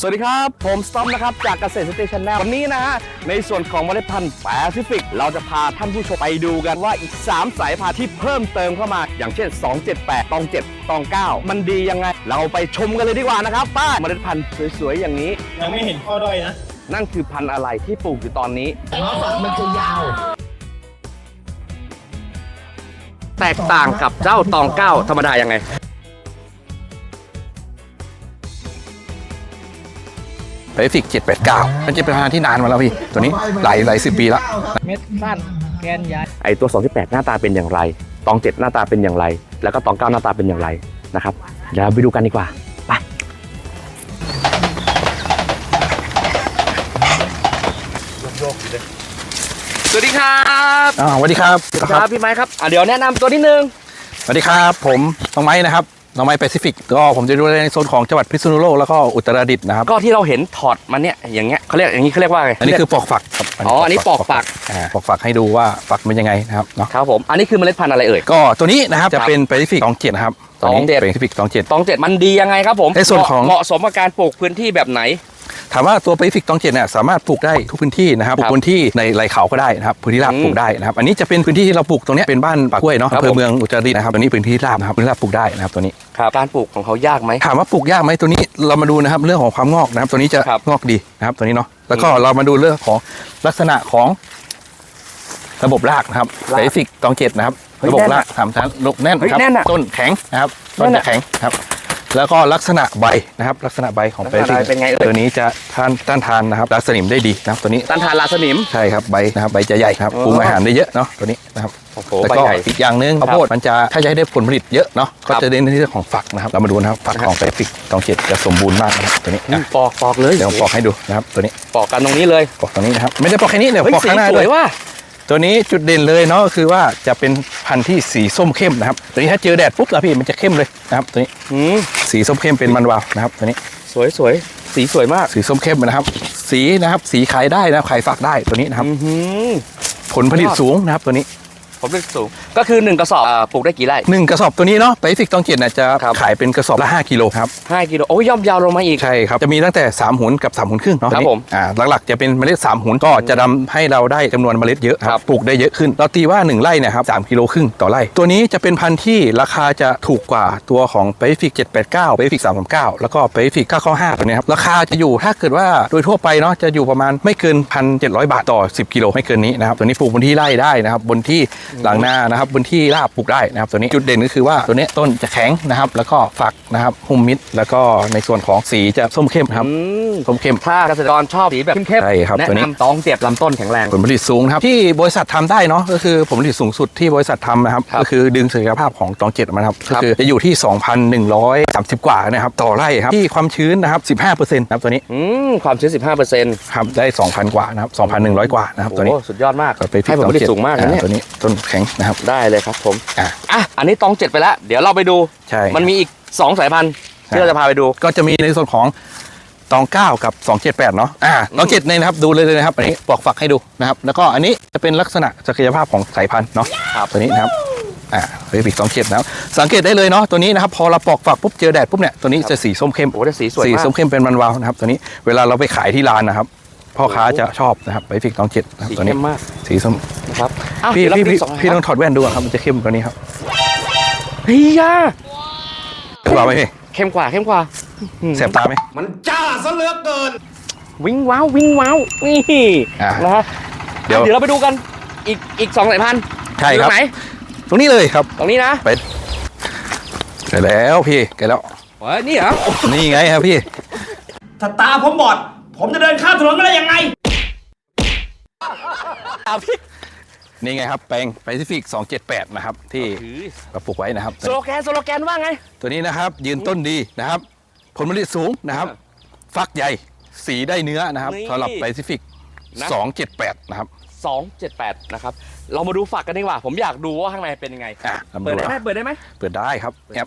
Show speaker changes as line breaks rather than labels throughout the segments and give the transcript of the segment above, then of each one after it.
สวัสดีครับ ผมสตอมนะครับ จากเกษตรสเตชันแนลวันนี้นะฮะ ในส่วนของเมล็ดพันธุ์แปซิฟิก เราจะพาท่านผู้ชมไปดูกันว่าอีก 3 สายพันธุ์ที่เพิ่มเติมเข้ามา อย่างเช่น 278 ตอง 7 ตอง 9 มันดียังไง เราไปชมกันเลยดีกว่านะครับป้าเมล็ดพันธุ์สวยๆ อย่างนี้
ยังไม่เห็นข้อด้อยนะ
นั่นคือพันธุ์อะไรที่ปลูกอยู่ตอนนี้
มันจะยาว
แตกต่างกับเจ้าตอง 9 ธรรมดายังไง
ไปฟิก789 มันจะเป็นพันธุ์ที่นานมาแล้วพี่ ตัวนี้หลายหลายสิบปีแล้ว
เม็ดสั้นแกนใหญ่
ไอตัว 218 หน้าตาเป็นอย่างไร ตอง 7 หน้าตาเป็นอย่างไร แล้วก็ตอง 9 หน้าตาเป็นอย่างไรนะครับเดี๋ยวเราไปดูกันดีกว่าไปสวัสดีครับ
อ่าสวัสดีครับ
สวัสดีครับพี่ไม้ครับอะเดี๋ยวแนะนำตัวนิดนึง
สวัสดีครับ ผมน้องไม้นะครับ น้องไม้แปซิฟิกก็ผมจะดูแลในโซนของจังหวัดพิษณุโลกแล้วก็อุตรดิตถ์นะครับ
ก็ที่เราเห็นถอดมาเนี่ยอย่างเงี้ยเขาเรียกอย่างนี้เขาเรียกว่าไง
อันนี้คือปอกฝักครับ
อ๋ออันนี้ปอกฝัก
อ่าปอกฝักให้ดูว่าฝักเป็นยังไงนะครับเนาะ
ครับผมอันนี้คือเมล็ดพันธุ์อะไรเอ่ย
ก็ตัวนี้นะครับ
ครั
จะ
บ
เป็นแปซิฟิก27นะครับตัวนี้
27
แปซิฟิก27
ตองเจ็ดมันดียังไงครับผม
ในส่วนของ
เหมาะสมกับการปลูกพื้นที่แบบไหน
ถามว่าตัวแปซิฟิก27เนี่ยสามารถปลูกได้ทุกพื้นที่นะครับปลู
ครั
ก
บ
พื้นที่ในไรเขาก็ได้นะครับพื้นที่ราบ
อืม
ปลูกได้นะครับอันนี้จะเป็นพื้นที่ที่เราปลูกตรงเนี้ยเป็นบ้านปากกล้วยเนาะ
ครับ
อำเภ
ผ
อ
ม
เมืองอุตรดิตถ์นะครับตัวนี้พื้นที่ราบนะครับพื้นที่ราบปลูกได้นะครับตัวนี้
ครับการปลูกของเขายากไหม
ถามว่าปลูกยากไหมตัวนี้เรามาดูนะครับเรื่องของความงอกนะครับตัวนี้จะ
ครับ
งอกดีนะครับตัวนี้เนาะแล้วก็
อืม
เรามาดูเรื่องของลักษณะของระบบรากนะครับ
ราก
เบสิกตองเกตนะครับ
เฮ้ย
ระบบ
แน่น
รา
อะ
กสามชั้นลกแน่น
เฮ้ย
ครับ
แน่นอะ
ต้นแข็งนะครับต้น
แน่น
จะ
อะ
แข็งนะครับ แล้วก็ลักษณะใบนะครับ ลักษณะใบของ
ลัก
เบ
ษณะ
สิก
ใบเป็นไงเอ่ย
ตัวนี้จะต้านต้านทานนะครับรักสนิมได้ดีนะครับตัวนี้
ต้านทานราสนิม
ใช่ครับใบนะครับใบจะใหญ่ครับ
อ๋อ
ปรุงอาหารได้เยอะเนาะตัวนี้นะครับ
โอ้โห
แล้ว
ใบ
ก็
ใหญ่
อีกอย่างหนึ่งข้าวโพดมันจะถ้าจะให้ได้ผลผลิตเยอะเนาะ
ครั
ก็
บ
จะเน้นในเรื่องของฝักนะครับเรามาดูนะครับฝักของแปฟิกตองเจ็ดจะสมบูรณ์มากนะครับตัวนี้
อื
นะ
มปอกปอกเลย
เดี๋ยวผมปอกให้ดูนะครับตัวนี้
ปอกกันตรงนี้เลย
ปอกตรงนี้นะครับไม่ได้ปอกแค่นี้เดี๋ยว
เฮ้ย
ปอก
สี
ข้างหน้า
ส
ด้
ว
วยย
ว่ะ
ตัวนี้จุดเด่นเลยเนาะก็คือว่าจะเป็นพันธุ์ที่สีส้มเข้มนะครับ ตัวนี้ถ้าเจอแดดปุ๊บแล้วพี่มันจะเข้มเลยนะครับ ตัวนี้
อืม
สีส้มเข้มเป็นมันวาวนะครับ ตัวนี้
สวยสวยสีสวยมาก
สีส้มเข้มนะครับ สีนะครับ สีขายได้นะครับขายฝากได้ตัวนี้นะครับ
อือหือ
ผลผลิตสูงนะครับตัวนี้
ผมเลือกสูง ก็คือ 1 กระสอบอ่าปลูกได้กี่ไร่
หนึ่งกระสอบตัวนี้เนาะไปฟิกตองเจ็ดเนี่ยจะ
ครับ
ขายเป็นกระสอบละ 5กิโลครับ
5กิโลโอ้ยย่อมยาวลงมาอีก
ใช่ครับ จะมีตั้งแต่ 3หุนกับ 3หุนครึ่งเนาะ
ครับ
ตัวนี้
ผม
อ่าหลักๆจะเป็นเมล็ด 3หุนก็จะทำให้เราได้จำนวนเมล็ดเยอะค
ครั
รั
บบ
ปลูกได้เยอะขึ้น เราตีว่า 1 ไร่เนี่ยครับ3กิโลครึ่งต่อไร่ ตัวนี้จะเป็นพันธุ์ที่ราคาจะถูกกว่าตัวของไปฟิก789ไปฟิก339 แล้วก็ไปฟิก995ตัวเนี้ยครับราคาจะอยู่ถ้าเกิดว่าโดยทั่วไปเนาะจะอยู่ประมาณไม่เกิน 1,700 บาทต่อ 10 กิโลไม่เกินนี้นะครับตัวนี้ปลูกบนที่ไร่ได้นะครับบนที่หลังนานะครับบนที่ราบปลูกได้นะครับ ตัวนี้จุดเด่นก็คือว่าตัวเนี้ยต้นจะแข็งนะครับ แล้วก็ฝักนะครับหุ้มมิด แล้วก็ในส่วนของสีจะส้มเข้มนะครับ
อืม
ส้มเข้ม
ถ้าเกษตรกรชอบสีแบบเข้มๆ
ใช่ครับ
แนะ
ตัวนี้
นำตองเจ็ดลำต้นแข็งแรง
ผลผลิตสูงนะครับที่บริษัททำได้เนาะก็คือผลผลิตสูงสุดที่บริษัททำนะครับ
ครับ
ก็คือดึงศักยภาพของตองเจ็ดมานะครับ
ค
ก็
รับ
คือจะอยู่ที่ 2,130 กว่านะครับต่อไร่ครับที่ความชื้นนะครับ15%นะครับตัวนี้
อืมความชื้น 15เปอร์เซ็นต์
ครับได้ 2,000 กว่านะครับ2,100 กว่านะครับตัวนี้
โอ้สุดยอดมาก
ก็ไป
ให้ผลผลิตสูงมากนะ
อ่
เนี่ย
ตัวนี้ต้นแข็งนะครับ
ได้เลยครับผม
อะ
อะอันนี้ตองเจ็ดไปแล้ว เดี๋ยวเราไปดู
ใช่
มันมีอีก 2 สายพันธุ์ที่เราจะพาไปดู
ก็จะมีในส่วนของตอง9กับ 278 เนาะอ่าตอง7เนี่ยนะครับ ดูเลยเลยนะครับ อันนี้ปลอกฝักให้ดูนะครับ แล้วก็อันนี้จะเป็นลักษณะศักยภาพของสายพันธุ์เนาะ
ครับ
ตัวนี้นะครับอ่าเบบิกสองเจ็ดนะครับสังเกตได้เลยเนาะตัวนี้นะครับพอเราปอกฝักปุ๊บเจอแดดปุ๊บเนี่ยตัวนี้จะสีส้มเข้ม
โอ้ได้สีสวย
สี
มาก
ส้มเข้มเป็นมันวาวนะครับตัวนี้เวลาเราไปขายที่ร้านนะครับ พ่อค้า
โอ้
จะชอบนะครับเบบิกสองเจ็ดนะครับ
สี
ตัวนี้
เข้มมาก
สีส้ม
นะครับอ้าว
พี่
เดี๋ยวเรา
พี่
ไป
พี่
ดูสอง
พี่
ค
ต้
รั
อบงถอดแว่นดูอะครับมันจะเข้มกว่านี้ครับ
เฮีย
ถูกเปล่าไหมพี่
เข้มกว่าเข้มกว่า
แสบตาไหม
วิ่งว้าววิ่งว้าวนี่
อะ
นะฮะ
เดี๋ยว
เดี๋ยวเราไปดูกันอีกอีกสองสายพันธุ์
ใช่ครับ
อยู่ตงไหน
ตรงนี้เลยครับ
ตรงนี้นะ
ไปเสร็จแล้วพี่แกแล้ว
เฮ้ยนี่เหรอ
นี่ไงครับพี่
ถ้าตาผมบอด ผมจะเดินข้ามถนนไม่ได้ยังไง
นี่ไงครับแปลงแปซิฟิก278 นะครับ ที่เราปลูกไว้นะครับ
สโลแกนสโลแกนว่าไง
ตัวนี้นะครับ ยืนต้นดีนะครับ ผลผลิตสูงนะครับ ฟักใหญ่สีได้เนื้อนะครับ
นี่
สำหรับแปซิฟิก
นะ
278 นะครับ
278 นะครับ เรามาดูฝักกันดีกว่า ผมอยากดูว่าข้างในเป็นยังไง
อะเรามา
เปิด
ดู
ได้ไหม
ว่า
เปิดได้ไหม
เปิดได้ครับแอป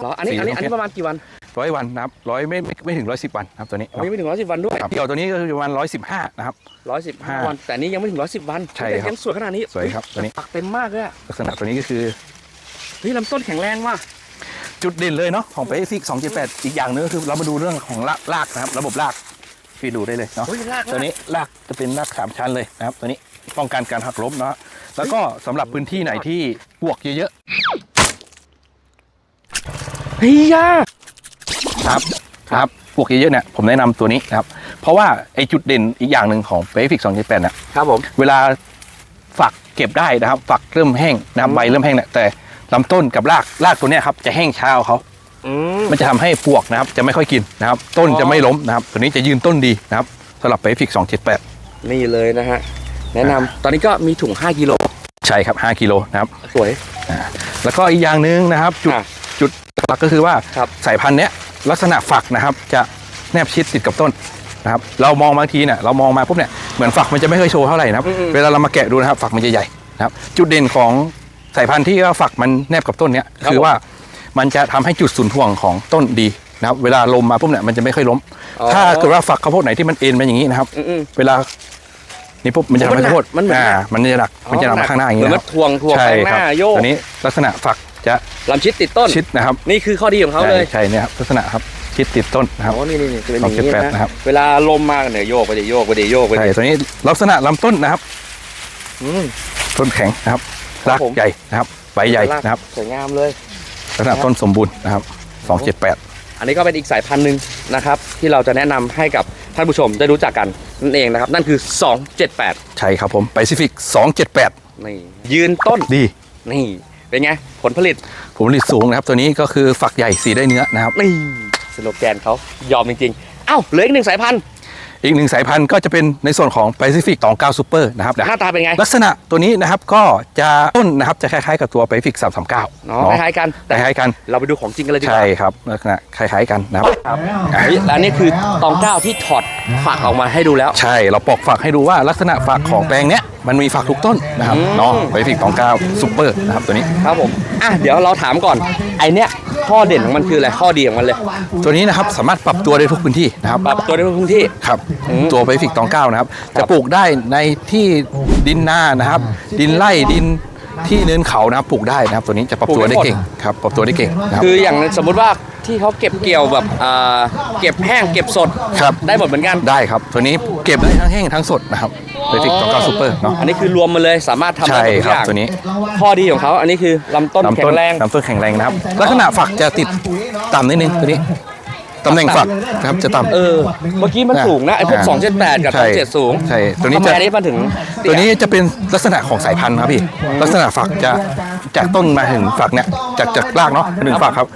เหรอ อั นนี้อันนี้อันนี้ประมาณกี่วัน
ร้อยวันนะครับร้อยไม่ไม่ไม่ถึงร้อยสิบวันนะครับตัวนี้
อันนี้ไม่ถึงร้อยสิบวันด้วย
ครับเกี่ยวตัวนี้ก็คือประมาณร้อยสิบห้านะครับ
ร้อยสิบห้า
ห้า
วัน แต่นี่ยังไม่ถึงร้อยสิบวัน
ใช่
แต่
ครับ
ยังสวยขนาดนี้
สวยครับตัวนี้
ปักเต็มมากเลยอะ
ลักษณะตัวนี้ก็คือ
เฮ้ยลำต้นแข็งแรงว่ะ
จุดเด่นเลยเนาะของเปซิก278อีกอย่างหนึงก็คือเรามาดูเรื่องของรากรากนะครับ ระบบรากพี่ดูได้เลยเนาะ
เฮ้ยราก
ตัวนี้รากจะเป็นรากสามชั้นเลยนะครับ ตัวนี้ป้องกันการหักล้มเนาะแล้วก็สำหรับพื้นที่ไหนที่ปวกเยอะ
เฮ้ยยา
ๆครับครับปวกเยอะๆเนี่ยผมแนะนำตัวนี้นะครับ เพราะว่าไอจุดเด่นอีกอย่างหนึ่งของเปซิก278เนี่ย
ครับผม
เวลาฝักเก็บได้นะครับ ฝักเริ่มแห้งนะครับใบเริ่มแห้งเนี่ยแต่ลำต้นกับรากรากตัวเนี้ยครับจะแห้งช้าของเขา
อืม
มันจะทำให้ปวกนะครับจะไม่ค่อยกินนะครับ ต้น
อ๋อ
จะไม่ล้มนะครับ ตัวนี้จะยืนต้นดีนะครับสำหรับไปฟิก 278
นี่เลยนะฮะ แนะนำตอนนี้ก็มีถุง 5กิโล
ใช่ครับ 5 กิโลนะครับ
สวย
แล้วก็อีกอย่างหนึ่งนะครับ จุด
อะ
จุด หลักก็คือว่า
ครับ
สายพันธุ์เนี้ยลักษณะฝักนะครับ จะแนบชิดติดกับต้นนะครับ เรามองบางทีเนี่ยเรามองมาปุ๊บเนี่ยเหมือนฝักมันจะไม่ค่อยโชว์เท่าไหร่นะครับ
อืมๆ
เวลาเรามาแกะดูนะครับ ฝักมันจะใหญ่นะครับ จุดเด่นของสายพันธุ์ที่ว่าฝักมันแนบกับต้นเนี้ย
ครับ
คือว่ามันจะทำให้จุดศูนย์ถ่วงของต้นดีนะครับเวลาลมมาปุ๊บเนี่ยมันจะไม่ค่อยล้ม
อ๋อ
ถ้าเกิดว่าฝักข้าวโพดไหนที่มันเอ็นไปอย่างนี้นะครับ
อืม
เวลานี่ปุ๊บมันจะทำให้ข้าวโพด
มันเหมือน
อ่ามันจะหนัก
ๆ
มันจะหนักมาข้างหน้าอย่าง
เหมื
นี้
อน
นะ
มั
คนรับ
ทวงทวง
ใช่
ไปข้างห
ครับ
น้าโยก
ตัวนี้ลักษณะฝัก จะ
ลำชิดติดต้น
ชิดนะครับ
นี่คือข้อดีของเขาเลย
ใช่ใช่เนี่ยครับลักษณะครับชิดติดต้นนะครับ
อ๋อนี่นี่นี่จะเป็นอย่างนี้
สองเจ็ดแปด
นะ
นะครับ
เวลาลมมาเนี่ยโยกไปเดี๋ยวโยกไปเดี๋ยวโยกไป
ใช่
เดี๋ยว
ตัวนี้ลักษณะลำต้นนะครับ
อืม
ต้นแข็งนะครับ
ครับ
ราก
ผม
ใหญ่นะครับใบใหญ่นะครับ
สวยงามเลย
ลักษณะต้นสมบูรณ์นะครับสองเจ็ดแปด
อันนี้ก็เป็นอีกสายพันธุ์หนึ่งนะครับ ที่เราจะแนะนำให้กับท่านผู้ชมได้รู้จักกันนั่นเองนะครับ นั่นคือ 278
ใช่ครับผมไปซิฟิกสองเจ็ดแปด
นี่ยืนต้น
ดี
นี่ เป็นไง ผลผลิต
ผลผลิตสูงนะครับ ตัวนี้ก็คือฝักใหญ่สีได้เนื้อนะครับ
นี่สโลแกนเขายอมจริงๆ เอ้าเหลืออีกหนึ่งสายพันธุ์
อีกหนึ่งสายพันธุ์ก็จะเป็นในส่วนของ Pacific 29 Super นะครับ
หน้าตาเป็นไง
ลักษณะตัวนี้นะครับก็จะต้นนะครับจะคล้ายๆกับตัว Pacific 339
เนาะคล้ายๆกัน
คล้ายๆกัน
เราไปดูของจริงกันเลยดีก
ใช่
ว่า
ครับลักษณะคล้ายๆกันนะครับ
เฮ้ยแล้วนี่คือตองเก้าที่ถอดฝักออกมาให้ดูแล้ว
ใช่เราปอกฝักให้ดูว่าลักษณะฝักของแปลงเนี้ย มันมีฝักทุกต้นนะครับ
อืม
เนาะ Pacific 29 Super นะครับตัวนี้
ครับผมอะเดี๋ยวเราถามก่อนไอเนี้ยข้อเด่นของมันคืออะไรข้อดีของมันเลย
ตัวนี้นะครับสามารถปรับตัวได้ทุกพื้นที่นะครับ
ปรับตัวได้ทุกพื้นที่
ครับ
อืม
ตัว Pacific 29นะครับ
ครั
จะ
บ
ปลูกได้ในที่ดินนานะครับ ดินไร่ดิน ที่เนินเขานะครับปลูกได้นะครับ ตัวนี้จะปรับตัวได้เก่งครับปรับตัวได้เก่งนะครับ
คืออย่างสมมุติว่าที่เขาเก็บเกี่ยวแบบอ่าเก็บแห้งเก็บสด
ครับ
ได้หมดเหมือนกัน
ได้ครับ ตัวนี้เก็บได้ทั้งแห้งทั้งสดนะครับเบฟิกตองเก้าซูเปอร์เนาะ
อันนี้คือรวมมาเลยสามารถทำได้
ใช่
หมดทุก
ครับ
อย่าง
ตัวนี้
ข้อดีของเขาอันนี้คือลำต้นแข็
ลำต้น
งแรง
ลำต้นแข็งแรงนะครับ ลักษณะฝักจะติดต่ำนิดนึงตัวนี้ ตำแหน่งฝักนะครับจะต่ำ
เออ เมื่อกี้มันสูงนะไอ้พวก
อ่า
278กับ
ใช่
27สูง
ใช่ตัวนี้
ทำไม
จะ
อันนี้มันถึงเตี้
ตั
ย
วนี้จะเป็นลักษณะของสายพันธุ์ครับพี่ ลักษณะฝักจะจากต้นมาถึงฝักเนี่ยจากจากรากเนาะมาถึงฝักครับ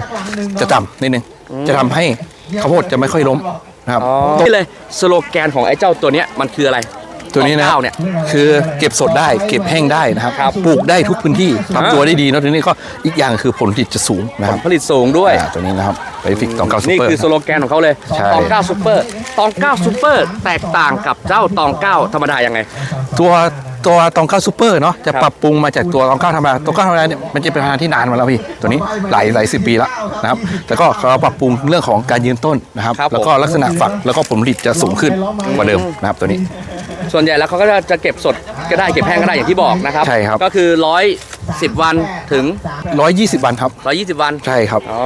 จะต่ำนิดนึงจะทำให้ข้าวโพดจะไม่ค่อยล้มนะครับ
อ๋อนี่เลยสโลแกนของไอ้เจ้าตัวเนี้ยมันคืออะไร
ตัวนี้นะ
เก้าเนี่ย
คือเก็บสดได้เก็บแห้งได้นะครับ
ครับ
ปลูกได้ทุกพื้นที่ทำตัวได้ดีเนอะทีนี้ก็อีกอย่างคือผลผลิตจะสูงนะ
ผ
ครั
ล
บ
ผลิตสูงด้วย
อ่าตัวนี้นะครับไปฟิกตองเก้าซู
นี่
เปอร์
คือสโลแกนของเขาเลย
ใช่
ตองเก้าซูเปอร์ตองเก้าซูเปอร์แตกต่างกับเจ้าตองเก้าธรรมดายังไง
ตัวตัวตองเก้าซูเปอร์เนาะจะ
ครับ
ปรับปรุงมาจากตัวตองเก้าธรรมดาตองเก้าธรรมดาเนี่ยมันจะเป็นพันธุ์ที่นานมาแล้วพี่ตัวนี้หลายหลายสิบปีแล้วนะครับแต่ก็เราปรับปรุงเรื่องของการยืนต้นนะครับ
ครับผม
แล้วก็ลักษณะฝักแล้วก็ผลผลิตจะสูงขึ้นกว่าเดิมนะครับตัวนี้
ส่วนใหญ่แล้วเขาก็จะจะเก็บสดก็ได้เก็บแห้งก็ได้อย่างที่บอกนะครับ
ใช่ครับ
ก็คือร้อย สิบวันถึง
120 วันครับ
ร้อยยี่สิบวัน
ใช่ครับ
อ๋อ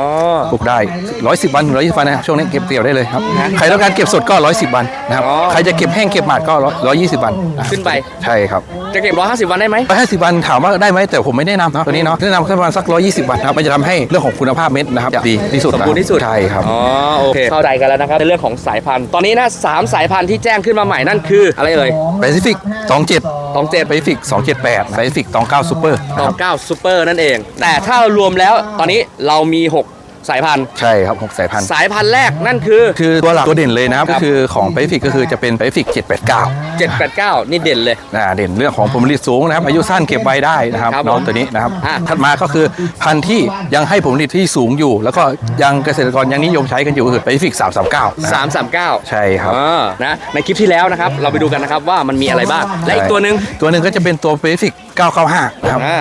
ปลูกได้ 110 วัน120 วันนะช่วงนี้เก็บเกี่ยวได้เลยครับใครต้องการเก็บสดก็ 110 วันนะครับ
อ๋อ
ใครจะเก็บแห้งเก็บหมาดก็ 120 วันะ
ขึ้นไป
ใช่ครับ
จะเก็บร้อยห้าสิบวันได้ไหม
150 วันถามว่าได้ไหมแต่ผมไม่แนะนำเนาะตัวนี้เนาะแนะนำแค่ประมาณสัก 120 วันนะครับมันจะทำให้เรื่องของคุณภาพเม็ดนะครับดีที่สุด
สม
นะ
บูรณ์ที่สุด
ใช่ครับ
อ๋อโอเคเข้าใจกันแล้วนะครับในเรื่องของสายพันธุ์ตอนนี้นะสามสายพันธุ์ที่แจ้งขึ้นมาใหม่นั่นคืออะไรเอ่ย
แปซิฟิก27
ตองเจ็ด
แปซิฟิก278แปซิฟิก29ซูเปอร์
ตองเก้าซูเปอร์นั่นเอง แต่ถ้ารวมแล้วตอนนี้เรามี 6 สายพันธุ์
ใช่ครับ6สายพันธุ์
สายพันธุ์แรกนั่นคือ
คือตัวหลักตัวเด่นเลยนะครับ
ครั
ก็
บ
คือของ p a c i f i c ก็คือจะเป็น p a c i f i c 789
789 นี่เด่นเลย
อ่าเด่นเรื่องของผลผลิตสูงนะครับ อายุสั้นเก็บใบได้นะครับ
ครับ
น้อง
ผม
ตัวนี้นะครับ
อะ
ถัดมาก็คือพันธุ์ที่ยังให้ผลผลิตที่สูงอยู่ แล้วก็ยังเกษตรกรยังนิยมใช้กันอยู่ก็คือไปฟิก339นะครับ
339
ใช่ครับ
อ่านะในคลิปที่แล้วนะครับ เราไปดูกันนะครับว่ามันมีอะไรบ้าง และอีกตัวหนึ่ง
ตัวหนึ่งก็จะเป็นตัวเบสิก995 นะครับ
อ่า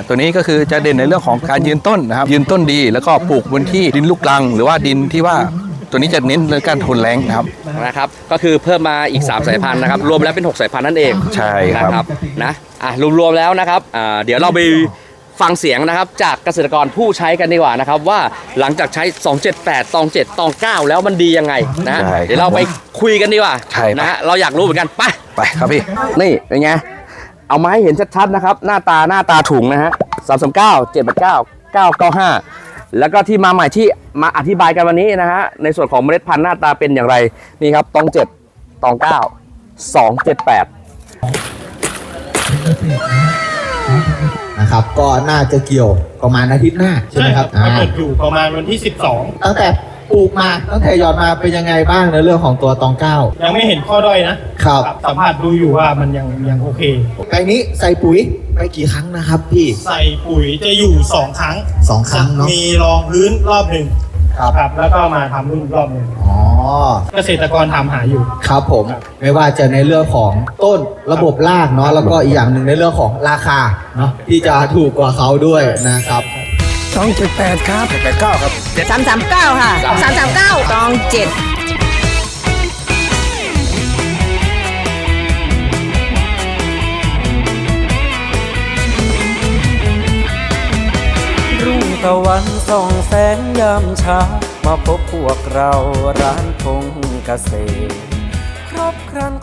995ตัวนี้ก็คือจะเด่นในเรื่องของการยืนต้นนะครับ ยืนต้นดีแล้วก็ปลูกบนที่ดินลูกรัง หรือว่าดินที่ว่าตัวนี้จะเน้นเรื่องการทนแรงนะครับ
นะครับ ก็คือเพิ่มมาอีก 3 สายพันธุ์นะครับ รวมแล้วเป็น 6 สายพันธุ์นั่นเอง
ใช่ครับ
นะครับนะอะรวมๆแล้วนะครับอ่าเดี๋ยวเราไปฟังเสียงนะครับ จากเกษตรกรผู้ใช้กันดีกว่านะครับ ว่าหลังจากใช้ 278ตอง7ตอง9 แล้วมันดียังไงนะ
ใช่
เดี๋ยวเราไปคุยกันดีกว่า
ใช่ครับ
นะฮะเราอยากรู้เหมือนกันไป
ไปครับพี่
นี่เป็นไง เอามาให้เห็นชัดๆนะครับ หน้าตาหน้าตาถุงนะฮะสามสามเก้าเจ็ดแปดเก้าเก้าเก้าห้า แล้วก็ที่มาใหม่ที่มาอธิบายกันวันนี้นะฮะในส่วนของเมล็ดพันธุ์หน้าตาเป็นอย่างไรนี่ครับตองเจ็ดตองเก้าสองเจ็ดแปด
นะครับก็น่าจะเกี่ยวประมาณอาทิตย์หน้าใช่ไหมครับ
กำหน
อ่า
ดอยู่ประมาณวันที่
ตั้งแต่ปลูกมาตั้งแต่หยอดมาเป็นยังไงบ้างในเรื่องของตัวตองเก้า
12ยังไม่เห็นข้อด้อยนะครับสัมผัสดูอยู่ว่ามันยังยังโอเค
ไก่นี้ใส่ปุ๋ย ไปกี่ครั้งนะครับพี่
ใส่ปุ๋ยจะอยู่2ครั้ง
สองครั้งเนาะ
มีรองพื้นรอบหนึ่ง
ครับ
ครับแล้วก็มาทำรุ่นรอบหนึ่ง
อ๋อ
เกษตรกรถามหาอยู่
ครับผมไม่ว่าจะในเรื่องของต้นระบบรากเนาะแล้วก็อีกอย่างหนึ่งในเรื่องของราคาเนาะที่จะถูกกว่าเขาด้วยนะครับ
278ครับ
89ครับ
สามสามเก้าค่ะสามสามเก้าตองเจ็ด
ตะวันส่องแสงยามเช้า มาพบพวกเราร้านพงเกษตร ครบครัน